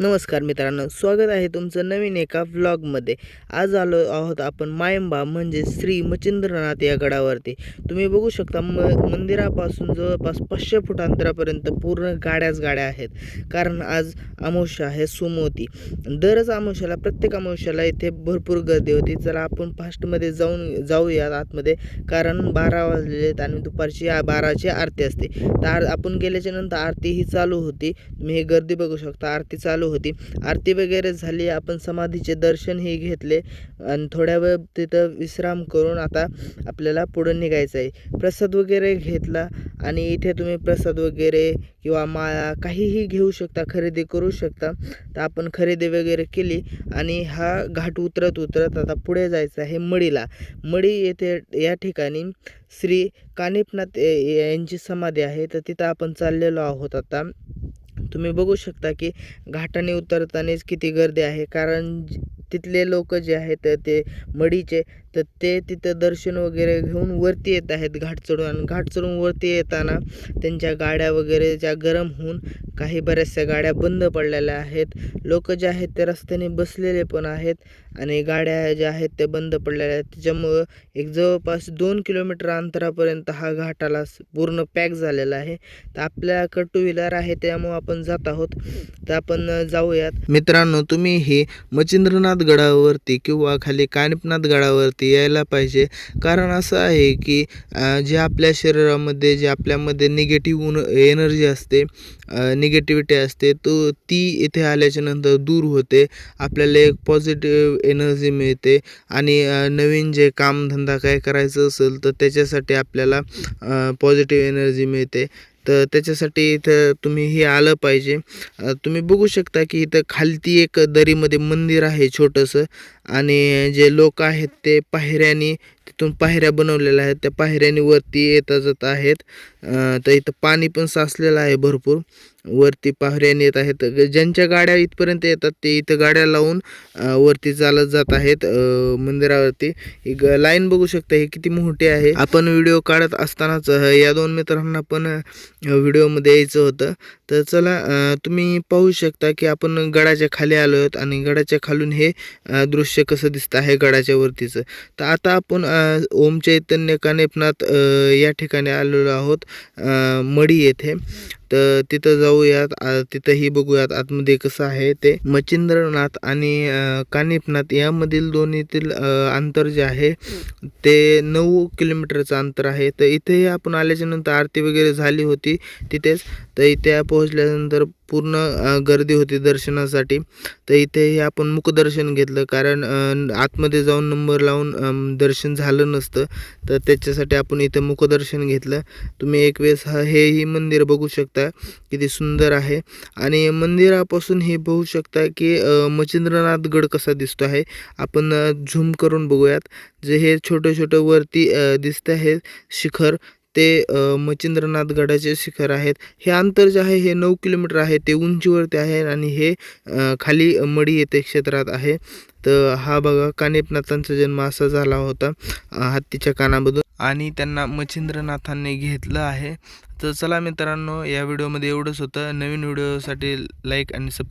नमस्कार मित्रांनो स्वागत आहे तुमचं नवीन एका व्लॉगमध्ये आज आलो आहोत आपण मायंबा म्हणजे श्री मच्छिंद्रनाथ या गडावरती. तुम्ही बघू शकता म मंदिरापासून जवळपास पाचशे फूट अंतरापर्यंत पूर्ण गाड्याच गाड्या आहेत. कारण आज अमावस्या आहे सोमवती दरच अमावस्याला प्रत्येक अमावस्याला इथे भरपूर गर्दी होती. चला आपण फास्टमध्ये जाऊन जाऊयात आतमध्ये. कारण बारा वाजलेले आहेत आणि दुपारची बाराची आरती असते. तर आर- आपण गेल्याच्यानंतर आरती ही चालू होती. तुम्ही हे गर्दी बघू शकता. आरती चालू होती. आरती वगैरे झाली आपण समाधीचे दर्शनही घेतले आणि थोड्या वेळ तिथं विश्राम करून आता आपल्याला पुढं निघायचं आहे प्रसाद वगैरे घेतला आणि इथे तुम्ही प्रसाद वगैरे किंवा माळा काहीही घेऊ शकता खरेदी करू शकता. तर आपण खरेदी वगैरे केली आणि हा घाट उतरत उतरत आता पुढे जायचं आहे मडीला. मडी येथे या ठिकाणी श्री कानिपनाथ यांची समाधी आहे. तर तिथं आपण चाललेलो आहोत आता. तुम्ही बघू शकता की घाटाने उतरतानाच किती गर्दी आहे. कारण तिथले लोक जे आहेत ते मडीचे तर ते तिथं दर्शन वगैरे घेऊन वरती येत आहेत घाट चढून. आणि घाट चढून वरती येताना त्यांच्या गाड्या वगैरे ज्या गरम होऊन काही बऱ्याचशा गाड्या बंद पडलेल्या आहेत. लोक जे आहेत ते रस्त्याने बसलेले पण आहेत आणि गाड्या ज्या आहेत त्या बंद पडलेल्या आहेत. त्याच्यामुळं एक जवळपास दोन किलोमीटर अंतरापर्यंत हा घाटाला पूर्ण पॅक झालेला आहे. तर आपल्याकडं टू व्हीलर आहे त्यामुळं आपण जात आहोत. तर आपण जाऊयात. मित्रांनो तुम्ही हे मच्छिंद्रनाथ गडावरती किंवा खाली कानिपनाथ गडावरती यायला पाहिजे. कारण असं आहे की जे आपल्या शरीरामध्ये जे आपल्यामध्ये निगेटिव्ह एनर्जी असते निगेटिव्हिटी असते तो ती इथे आल्याच्यानंतर दूर होते. आपल्याला एक पॉझिटिव्ह एनर्जी मिळते. आणि नवीन जे कामधंदा काय करायचं असेल तर त्याच्यासाठी आपल्याला पॉझिटिव्ह एनर्जी मिळते. तर त्याच्यासाठी इथं तुम्ही हे आलं पाहिजे. तुम्ही बघू शकता की इथं खालती एक दरीमध्ये मंदिर आहे छोटंसं. आणि जे लोक आहेत ते पायऱ्यानी तिथून पायऱ्या बनवलेल्या आहेत. त्या पायऱ्यानी वरती येता जात आहेत. तर इथं पाणी पण साचलेलं आहे भरपूर. वरती पायऱ्याने येत आहेत. ज्यांच्या गाड्या इथपर्यंत येतात ते इथं गाड्या लावून वरती चालत जात आहेत मंदिरावरती. एक लाईन बघू शकता हे किती मोठी आहे. आपण व्हिडिओ काढत असतानाच या दोन मित्रांना पण व्हिडिओमध्ये यायचं होतं. तर चला तुम्ही पाहू शकता की आपण गडाच्या खाली आलो आहोत आणि गडाच्या खालून हे दृश्य कसं दिसतं आहे गडाच्या वरतीचं. तर आता आपण ओम चैतन्य कानेपनाथ अ, या ठिकाणी आलेलो आहोत अ, मडी येथे. तर तिथं जाऊयात. तिथंही बघूयात आतमध्ये कसं आहे ते. मच्छिंद्रनाथ आणि कानिपनाथ यामधील दोन्हीतील अंतर जे आहे ते नऊ किलोमीटरचं अंतर आहे. तर इथेही आपण आल्याच्यानंतर आरती वगैरे झाली होती तिथेच. तर इथे पोहोचल्यानंतर पूर्ण गर्दी होती दर्शनासाठी. तर इथेही आपण मुखदर्शन घेतलं कारण आतमध्ये जाऊन नंबर लावून दर्शन झालं नसतं. तर त्याच्यासाठी आपण इथं मुखदर्शन घेतलं. तुम्ही एक वेळेस हा हेही मंदिर बघू शकता. किती सुंदर आहे. आणि मंदिरापासून हे बघू शकता की अ, मच्छिंद्रनाथ गड कसा दिसतो आहे. आपण झूम करून बघूयात. जे हे छोटं छोटं वरती अ, दिसतं आहे शिखर ते अ, मच्छिंद्रनाथ गडाचे शिखर आहेत. हे अंतर जे आहे हे नऊ किलोमीटर आहे ते उंचीवरती आहे आणि हे खाली मडी येथे क्षेत्रात आहे. तर हा बघा कानिपनाथांचा जन्म असा झाला होता हत्तीच्या कानामधून. आणि त्यांना मच्छिंद्रनाथांनी घेतलं आहे. तर चला मित्रांनो या व्हिडिओमध्ये एवढंच होतं. नवीन व्हिडिओसाठी लाईक आणि सब